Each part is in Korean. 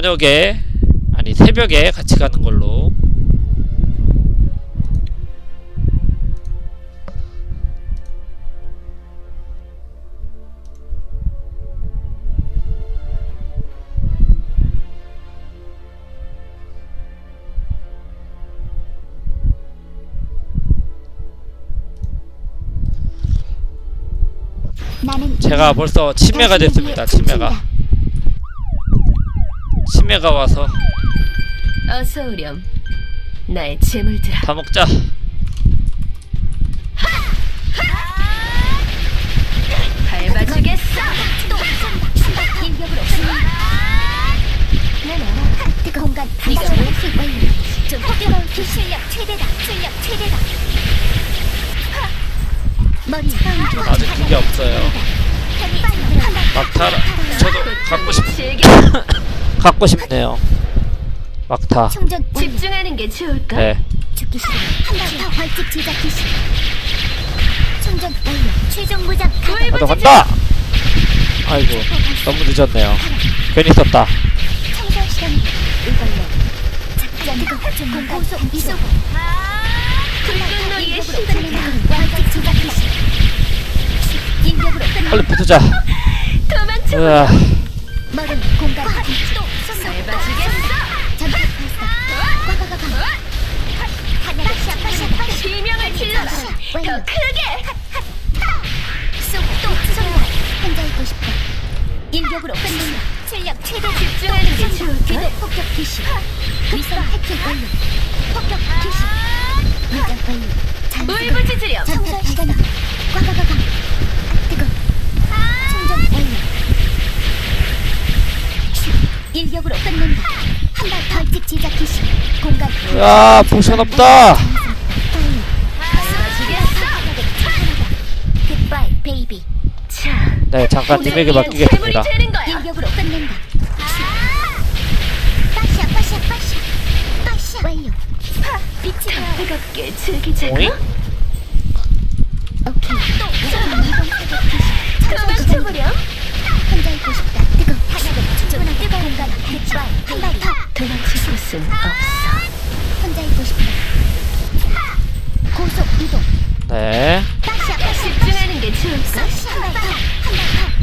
저녁에 아니 새벽에 같이 가는 걸로. 제가 벌써 치매가 됐습니다 치매가 치매가 와서 어서 오렴. 나의 재물들아. 다 먹자 밟아주겠어. 인격으로 난 알아 뜨거운 공간 네가 반사 뭘수 완료 좀 뜨거운 그 실력 최대다 실력 최대다 머리 상주 아직 그게 없어요 막타 저도 갖고 싶 즐겨. 갖고 싶네요. 막타. 충전 완료 집중하는 게 좋을까? 네. 죽기 싫으면 한발더 벌집 제작 기시 충전 완료. 최종 무장 가동. 나도 간다! 아이고 너무 늦었네요. 괜히 썼다. 청소 시간. 이걸로. 작전 벌집 제작 인격으로 끝내 빨리 붙자. 도망쳐. 으아 머리 공간 또 밟아주겠어. 샤파샤파 비명을 질러라. 더 크게. 쏙또 쏜다 혼자 있고 싶다 인격으로 끝낸다 출력 최대 집중하는 게 좋을까? 폭격 기시. 위성 해킹 완료. 폭격 기시. 위장 완료. 울부짖으렴. 전투 시간 꽉꽉꽉. 뜨거 충전 완료 인격으로 끝낸다. 한발 벌집 제작 기시. 공간. 으아 포션 없다. 굿바이 베이비. 네 잠깐 님에게 맡기겠습니다. 인격으로 끝낸다. 빠샤 빠샤 빠샤. 빠샤. 완료. 빛이 더 뜨겁게 즐기자. 오잉? 오케이. 도망쳐보렴. 혼자 있고 싶다. 뜨거 하나 도 충분한 뜨거운 공간 굿바이 한발 더 도망칠 곳은 없어. 혼자 있고 싶다. 고속 이동. 네. 집중하는 게 좋을까? 한발 더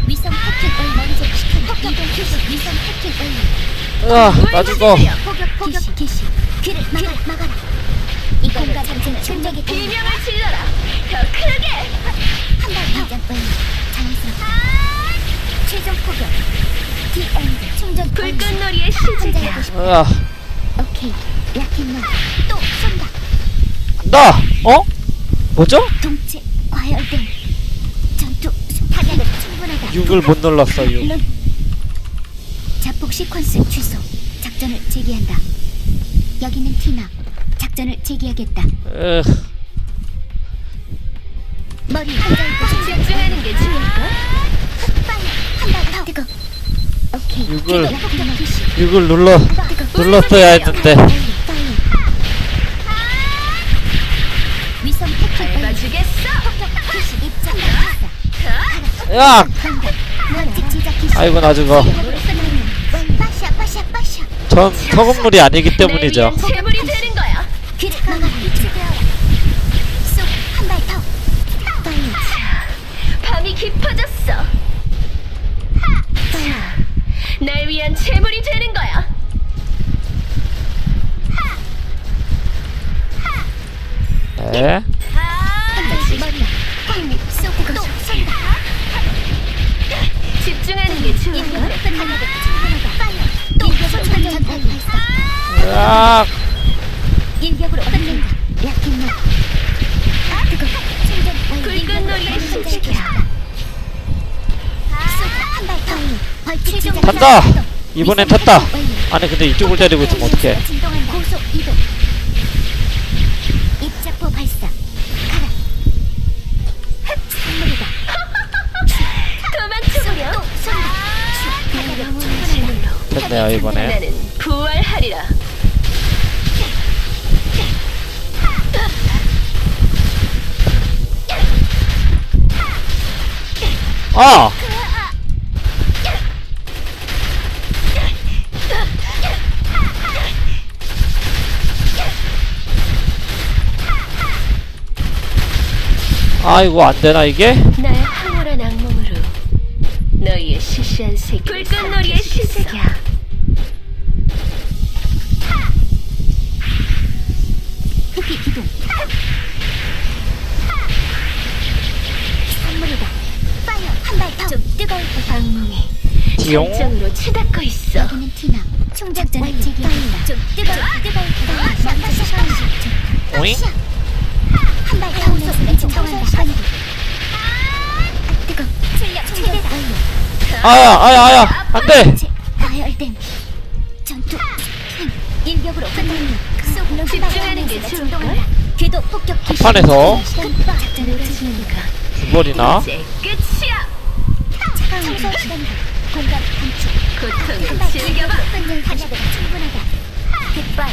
위성 해킹 완료 먼저 시킨 이동 기술 위성 해킹 완료 으아 나 죽어 포격 포격. 기시 귀를 귀를 막아라 이 공간 전쟁 충격이 비명을 질러라. 더 크게. 한발 비장 완료 자연스럽게. 최종 포격 충전. 불꽃놀이의 시작이야. 으아. 오케이. 라켓만 또 쏜다. 간다 어? 뭐죠? 동체 과열된 전투 타격은 충분하다. 6을 못 눌렀어 6 물론 자폭 시퀀스 취소. 작전을 재개한다. 여기는 티나. 작전을 재개하겠다. 으 머리 싶다 집중하는 게 좋을까? 빨리 한발 뜨거 오케이 육을- 뜨거, 폭격 개시. 6을 눌러. 눌렀어야 했는데. 기시 아이고 나 죽어. 전 소금물이 아니기 때문이죠 이번엔 탔다. 아니 근데 이쪽을 때리고 있으면 어떡해 됐네요 이번에 부활하리라. 아! 아이고 안되나 이게? 나의 황홀한 악몽으로 너희의 시시한 세계 불꽃놀이의 신세계야 흑기 기동 선물이다. 파이어 한 발더좀 뜨거울 것 악몽이 디용? 절정으로 치닫고 있어. 여기는 티나. 충전 완제기 좀 뜨거울 뜨거울 것 샤샤샤 오잉? 한발 타오면서 진동한다 시간이 뜨거. 출력 최대다. 아야 아야 아야. 안돼. 가열된 전투. 행 일격으로 끝내는 속 집중하는 게 좋을 걸? 궤도 폭격 판에서. 작전을 놀아주니까 두번이나. 끝이야. 차가운 시간이다. 공간 단축. 고통을 즐겨봐. 끝낼 가시가 충분하다 깃발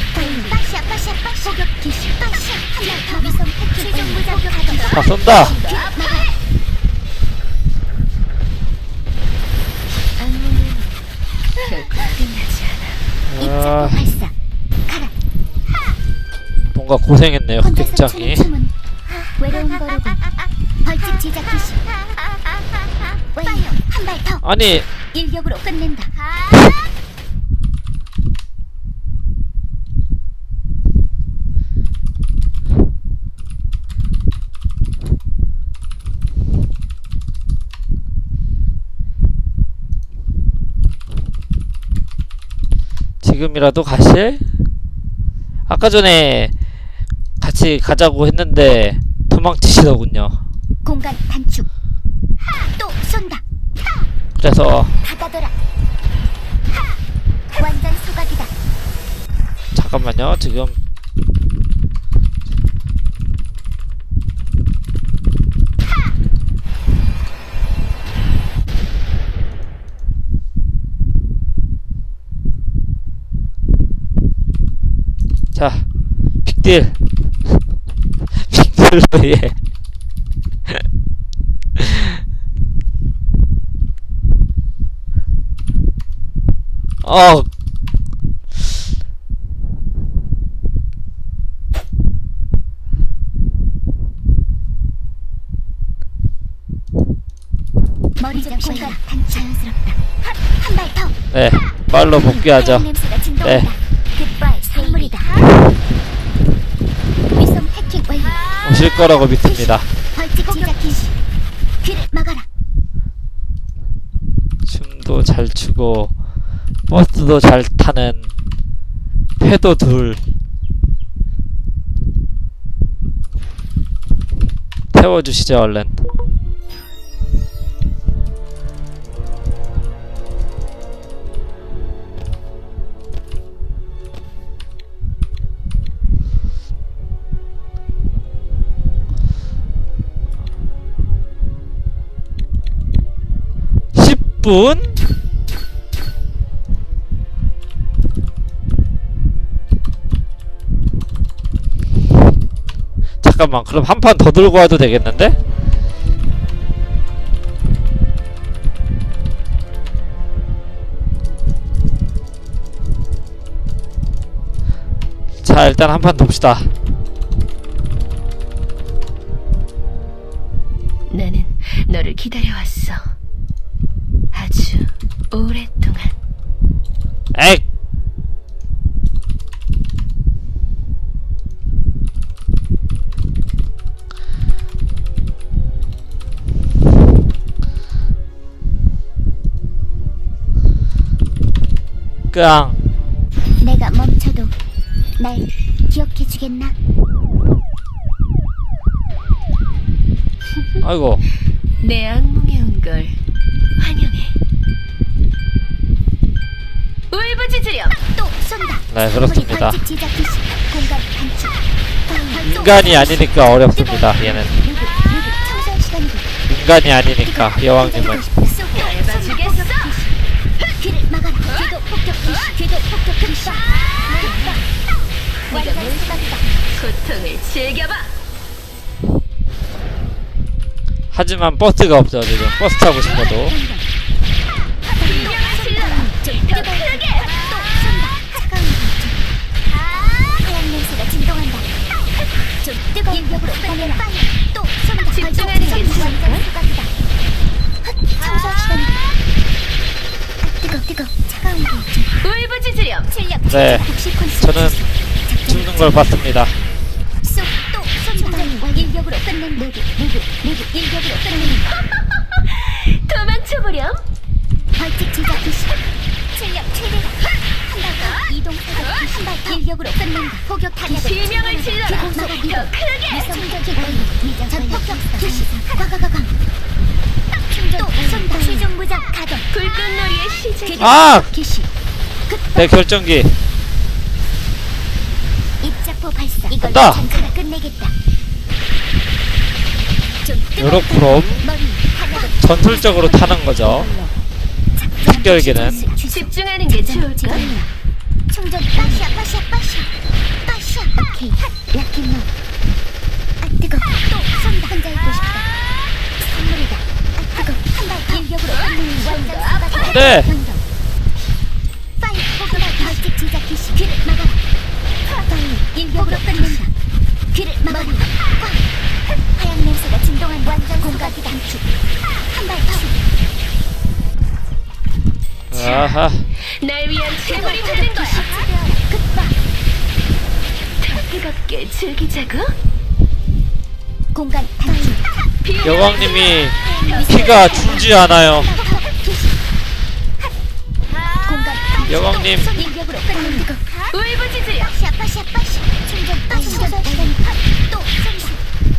다 쏜다 아 뭔가 고생했네요 한발더 아니 지금이라도 가실? 아까 전에 같이 가자고 했는데 도망치시더군요. 공간 단축. 또 쏜다. 그래서 받아둬라. 완전 소각이다. 잠깐만요. 지금 자 빅딜. 빅딜로 예 어. 네, 빨로 복귀하죠. 네. 굿바이 선물이다 위성 해킹 완료 오실 거라고 믿습니다. 춤도 잘 추고 버스도 잘 타는 패도 둘 태워주시죠 얼른 분. 잠깐만 그럼 한 판 더 들고 와도 되겠는데? 자 일단 한판 봅시다. 나는 너를 기다려왔어 아주 오랫동안 액 깡. 내가 멈춰도 날 기억해 주겠나? 아이고. 내 악몽에 온 걸 울부짖으렴 또 쏜다. 네 그렇습니다. 벌집 제작 개시 공간 단축. 인간이 아니니까 어렵습니다 얘는. 청소할 인간이 아니니까 여왕님은. 밟아주겠어? 귀를 막아라. 궤도 폭격 개시 궤도 폭격 개시 완전 소각이다. 고통을 즐겨봐. 하지만 버스가 없죠 지금. 버스 타고 싶어도 울부짖으렴. 네. 저는 죽는 걸 봤습니다. 쏙또 일격으로 끝낸 일격으로 도망쳐보렴. 벌칙 제작 한발더 이동 한발 일격으로 끝낸다 포격 타격 비명을 질러라. 더 크게. 가동. 불꽃놀이의 시작. 아! 기시. 내 결정기. 입자포 발사. 이걸 간다. 전체가 끝내겠다. 좀 뜨거운 요렇게 머리 하나로 전술적으로 타는 거죠. 특결기는. 집중하는 게 좋을까? 충전 빠샤 빠샤 빠샤. 빠샤. 오케이. 라켓노 아 뜨거. 또 쏜다 혼자 있고 싶다 네. 날 위한 재물이 되는 거야. 더 뜨겁게 즐기자고. 공간 여왕님이 피가 줄지 않아요. 여왕님.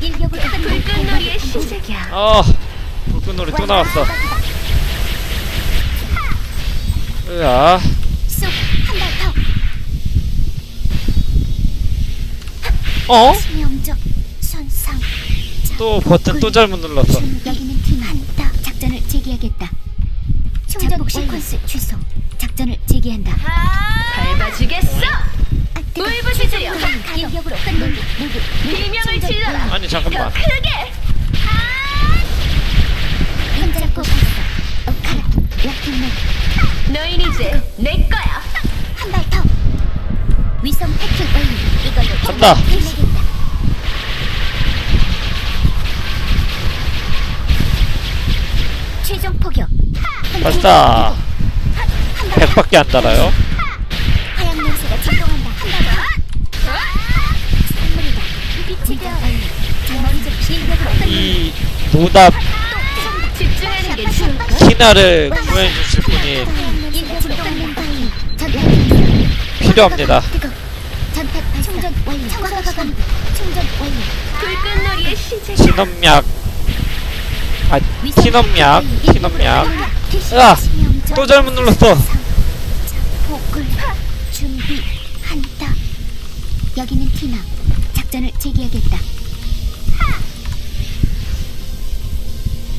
불꽃놀이의 시작이야. 어. 불꽃놀이 또 나왔어. 으아. 어? 또 버튼 또 잘못 눌렀어. 여기는 팀 한다 작전을 재개하겠다 충전 시퀀스 취소 작전을 재개한다 밟아주겠어. 아. 일격으로 끝낸 누구 비명을 질러라. 아니 더 잠깐만. 크게. 힘잡고 발사 오카라 라켓맨 너흰 이제 내 거야. 한 발 더. 위성 패킹 완료. 이걸로 간다. 끝내겠다. 최종 포격. 발사. 한 발. 100밖에 안 달아요. 하얀 냄새가 진동한다. 한 발. 선물이다. 빛이 되어 자 머리 좀 실력으로 끝내. 이 노답. 집중하는 게? 키나를 구해주실 분이 하얀 냄새가 필요합니다. 뜨거. 전탄 발사. 충전 완료. 청소가 충전 완료. 불꽃놀이의 시작이야. 신업약. 아, 티넘약. 티넘약. 으아! 또 잘못 눌렀어. 복을 준비한다. 여기는 티나. 작전을 재개하겠다.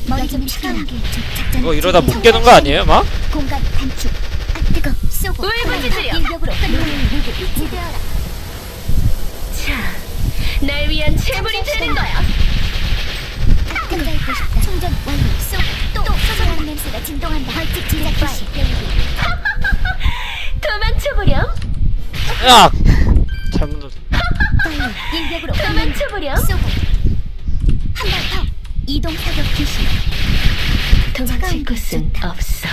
머리 좀 피하게. 이거 이러다 못 깨는 거 아니에요, 막? 공간 단축. 아 뜨거. 쏘고. 울부짖으렴. 누구 위치되어라. 자, 날 위한 재물이 되는 거야. 있고 싶다. 충전 완료. 쏘. 또 소소한 냄새가 진동한다. 벌칙 제작 기시. 도망쳐보렴. 야! 잘못 눌렀어. 빨리 일격으로 끝낸 도망쳐보렴. 쏘고. 한 발 더. 이동 사격 기시. 도망칠 곳은 없어.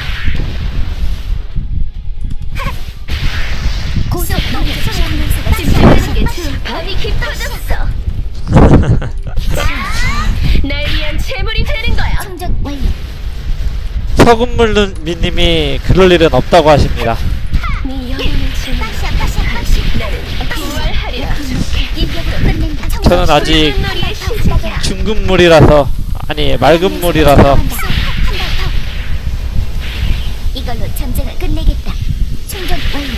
고속 노래 소소한 냄새가 집중하는 게 좋을 밤이 깊어졌어. 날 위한 재물이 되는 거야. 충전 완료. 서금물 민님이 그럴 일은 없다고 하십니다. 저는 아직 시작이야. 중금물이라서 아니 맑은 물이라서. 이걸로 전쟁을 끝내겠다. 충전 완료.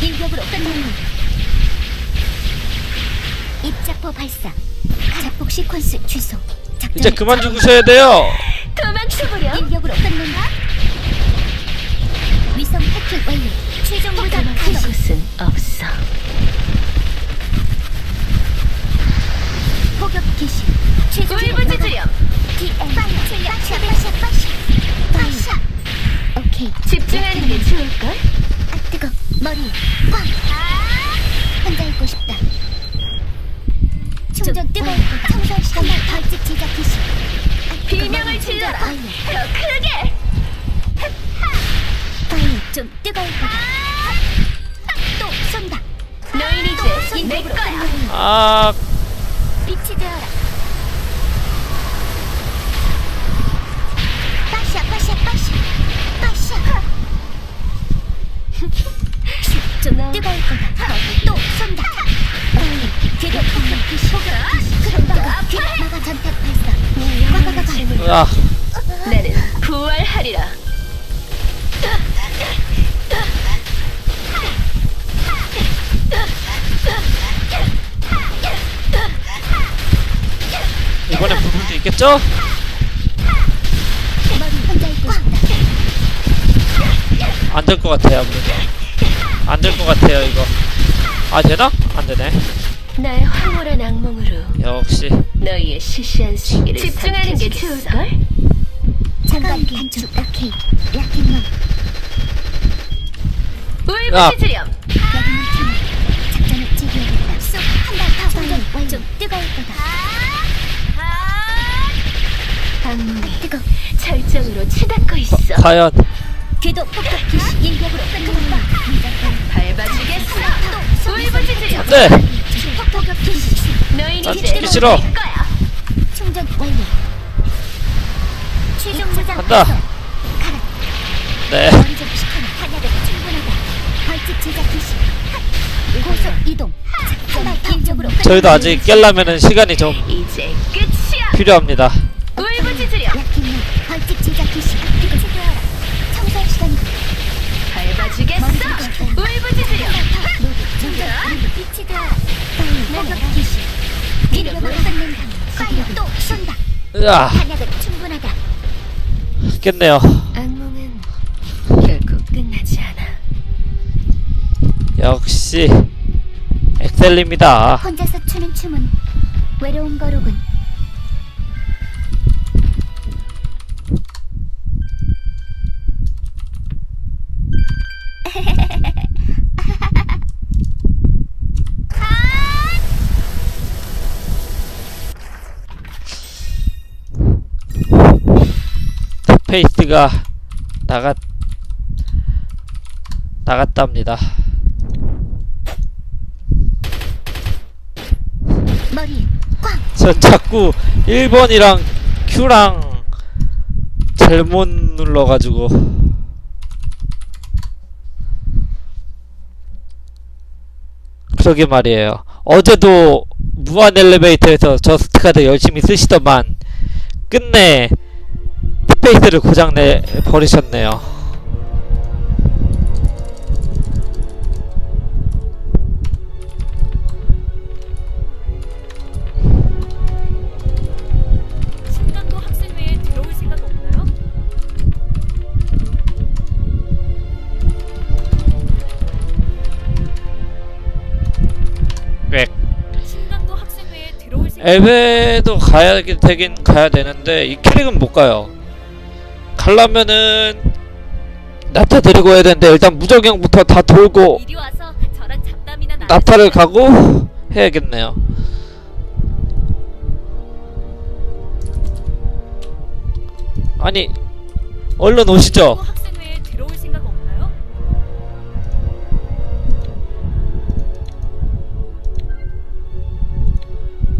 일격으로 끝내는. 입자포 발사. 자폭 시퀀스 취소. 이제 그만 죽으셔야 돼요. 도망쳐보렴. 일격으로 끝낸다. 위성 패킹 완료. 최종 무장 도망칠 가동. 곳은 없어. 포격 개시. 최종 울부짖으렴. DM. 빠샤 빠샤 빠샤. 빠샤. 오케이. 집중하는 게 좋을걸? 아 뜨거. 머리. 꽝. 혼자 있고 싶다. 충전 뜨거울 거다. 청소할 시간 벌칙 제작 기시. 아, 비명을 질러라. 더 크게. 빨리 좀 뜨거울 거다. 내 거야. 아 빛이 되어라. 빠샤 빠샤 빠샤 빠샤. 좀 뜨거울 거다. 또 쏜다. 뒤로 폭격기시. 그런가 뒤로 막아 전택 발사. 가가가가. 으아 나는 부활하리라. 이번엔 부를 수 있겠죠? 안 될 것 같아요 아무래도 안 될 것 같아요 이거 아 되나? 안 되네 나의 황홀한 악몽으로 역시 너희의 시시한 시기를 집중하는 게 좋을걸? 잠깐 단축. 오케이. 라켓만. 울부짖으렴. 작전을 재개해야겠다. 쏙한발 완료. 좀 뜨거울 거다. 악몽이 뜨거. 절정으로 치닫고 있어. 과연 궤도 폭격 기시. 인격으로 끊어봐. 밟아주겠어. 울부짖으렴. 안돼 폭격 기시. 너희는 난 이제 죽기 싫어. 거야. 충전 완료. 최종 저장 간다. 가라. 네좀 시커나. 탄약은 충분하다. 벌칙 제작 기시. 핫. 고속 이동. 한발 인적으로 저희도 아직 깰려면은 시간이 좀 이제 끝이야. 필요합니다 빛이 기시. 또 쏜다. 으아 탄약은 충분하다. 깼네요 악몽은 결코 끝나지 않아. 역시 엑셀입니다 혼자서 추는 춤은 외로운 거로군. 페이스가 나갔 나갔답니다. 저 자꾸 1번이랑 Q랑 잘못 눌러가지고. 그러게 말이에요. 어제도 무한 엘리베이터에서 저스트카드 열심히 쓰시더만 끝내 스페이스를 고장내 버리셨네요. 엘베도 가야 되긴 가야 되는데 이 캐릭은 못 가요. 가려면은 나타 데리고 해야 되는데 일단 무적영부터 다 돌고 이리 와서 저랑 잡담이나 나. 나타를 가고 해야겠네요. 아니 얼른 오시죠. 학생회에 들어올 생각 없나요?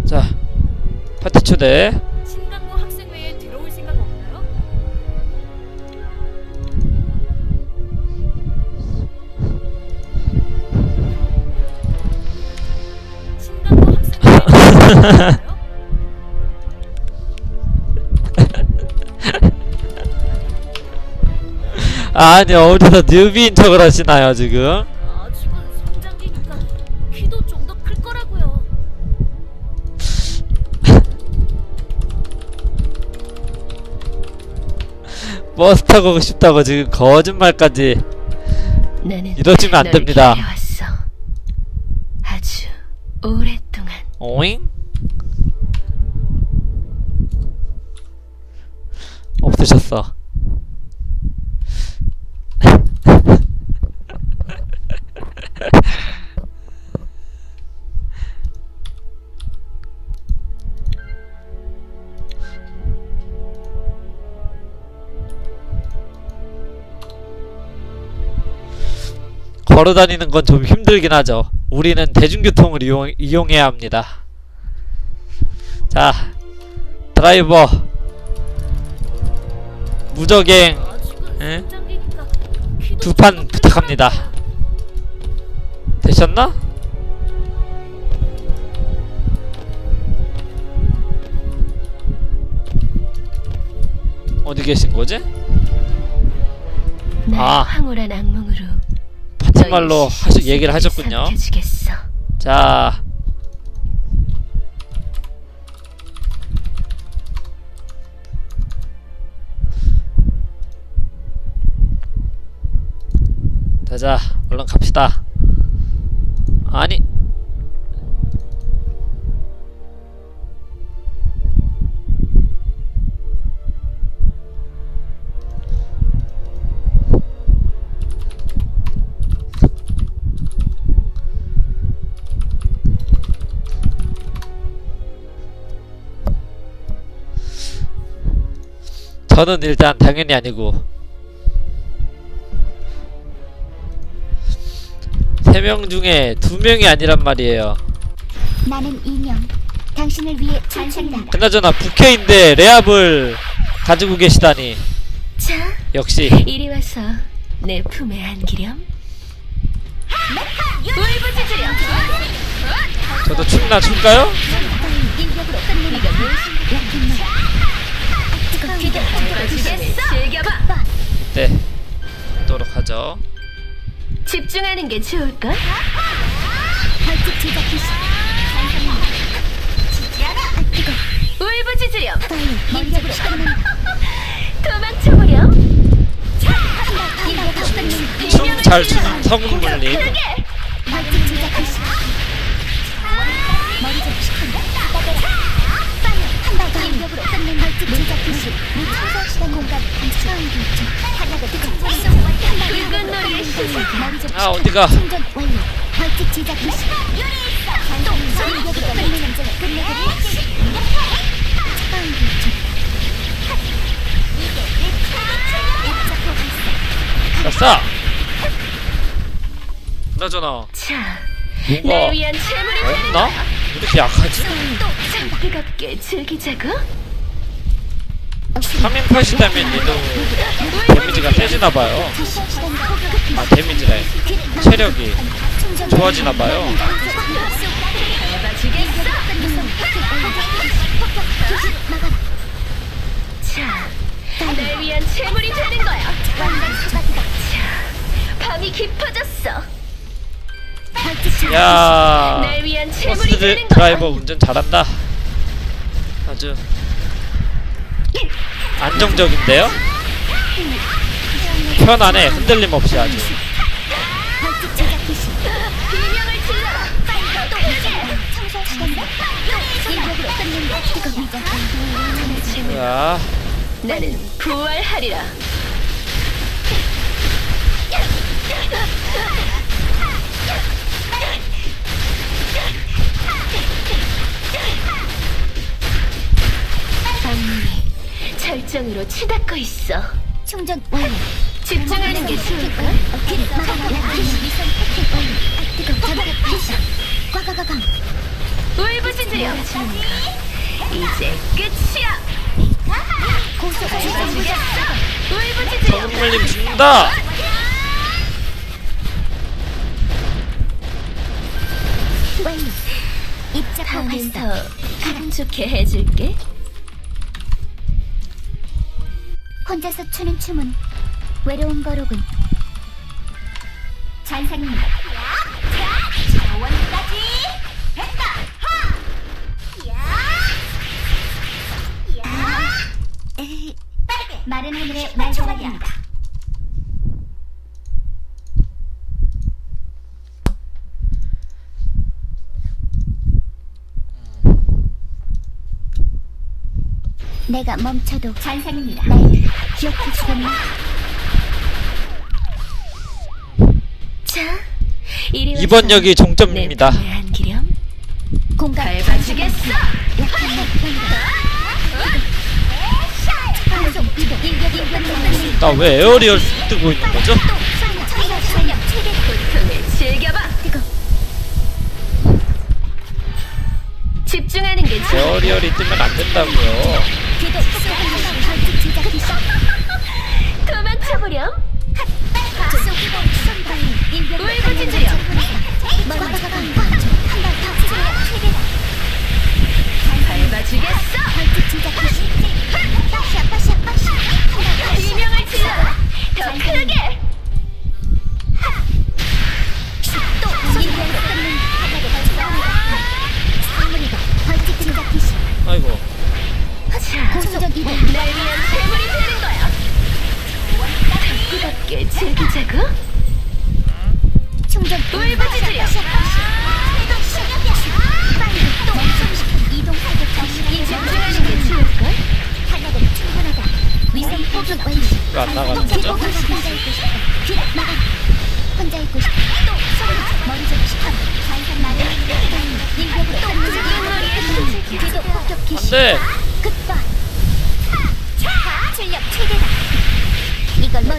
자 파티 초대. 아니 어디서 뉴비인 척을 하시나요 지금? 아직은 성장기니까 키도 좀 더 클 거라고요. 버스 타고 싶다고 지금 거짓말까지 나는 이러시면 안 널 됩니다. 기다려왔어. 아주 오랫동안. 오잉? 없으셨어. 걸어 다니는 건 좀 힘들긴 하죠. 우리는 대중교통을 이용, 이용해야 합니다. 자, 드라이버 무적행 아직은 에? 성장기니까 키도 두판 부탁합니다. 되셨나? 어디 계신 거지? 날 아. 황홀한 악몽으로 파티말로 너희 하시, 얘기를 하셨군요. 자, 얼른 갑시다. 아니, 저는 일단 당연히 아니고 세 명 중에 두 명이 아니란 말이에요. 나는 인형. 당신을 위해 춤춘다. 그나저나 부캐인데 레압을 가지고 계시다니 자, 역시 이리 와서 내 품에 안기렴. 울부짖으렴. 저도 춤나 출까요? 인격으로 무엇인가? 즐겨봐. 네, 하도록 하죠. 집중하는 게 좋을걸? 벌칙 제작. 아 뜨거. 울부짖으렴. 빨리. 도망쳐보렴. 춤 잘 추는 제작 기시. 머리 좀 시큰다. 빨리 한발더 인격으로 끝낸 벌칙 제작. 청소 시간 공간. 하나가 뜨거. 붉은 놀이의 시작. 머리 좀 아 어디가 날 위한 재물이 없나? 왜 이렇게 약하지? 참 뜨겁게 즐기자고. 3인 8시다면 얘도 데미지가 세지나봐요 아 데미지래 체력이 좋아지나봐요 자, 날 위한 재물이 되는 거야. 자, 밤이 깊어졌어. 야 버스. 드라이버 운전 잘한다 아주 안정적인데요? 편안해 흔들림 없이 아주. 자 나는 부활하리라. 절정으로 치닫고 있어. 충전 완료. 집중하는 게 좋을까? 꽉꽉꽉. 울부짖으려. 이제 끝이야. 울부짖으려. 성물님 죽는다 완료. 더 기분 좋게 해줄게. 혼자서 추는 춤은 외로운 거로군. 잔상입니다. 자원까지 했다. 빠르게 마른 하늘에 날아갑니다. 내가 멈춰도 잔상입니다. 날 기억해 주겠나? 자, 이번 역이 정점입니다. 공간 밟아주겠어. 나왜 에어리얼 뜨고 있는 거죠? 에어리얼이 뜨면 안 된다고요. 더 크게. 아이고. 자, 고수적 이동 날 위한 재물이 되는 거야. 뜨겁게 즐기자고. 충전 울부짖 안 나가는 또 거죠? 혼자 있고 또 소리 머리 좀 폭격 기시 네. 극과 최대다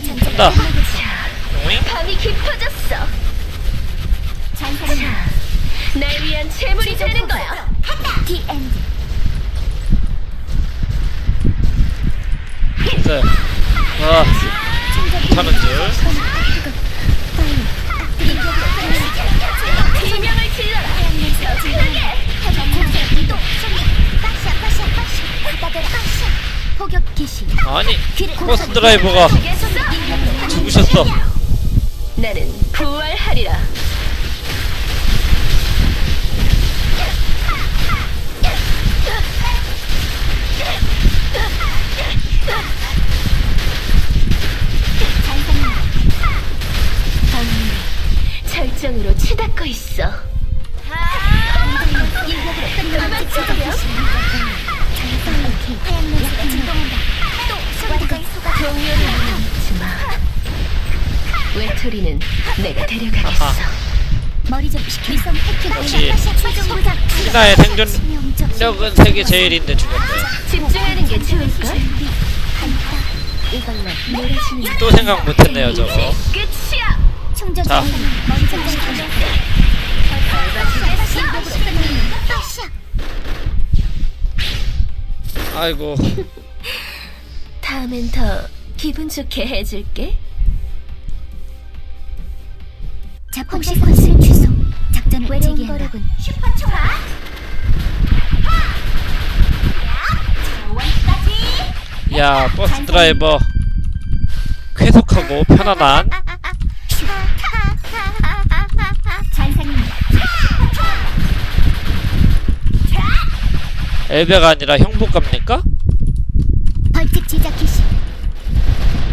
전쟁? 밤이 깊어졌어. 잔산이 날 위한 재물이 되는 거야. 디 엔드 네. 아, 타는 줄. 아니, 버스 드라이버가. 죽으셨어. 나는 부활하리라. 절정으로 치닫고 있어. 동료를 믿지 마. 외톨이는 내가 데려가겠어. 머리 좀 식혀. 위성 역시. 신나의 생존력은 세계 제일인데 죽었네. 집중하는 게? 이걸로 노래지는 또 생각 못했네요, 저거. 끝이야. 충전 자. 아이고. 다음엔 더 기분 좋게 해줄게. 자폭 시퀀스 취소. 작전을 재개한다. 슈퍼 초아. 야, 버스 드라이버. 쾌속하고 편안한 엘베가 아니라 형복 갑니까? 벌칙 제작 개시.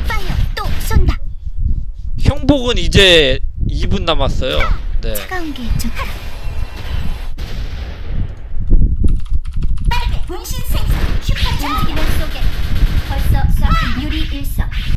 파이어 또 쏜다. 형복은 이제 2분 남았어요. 네. 차가운 게 좋다.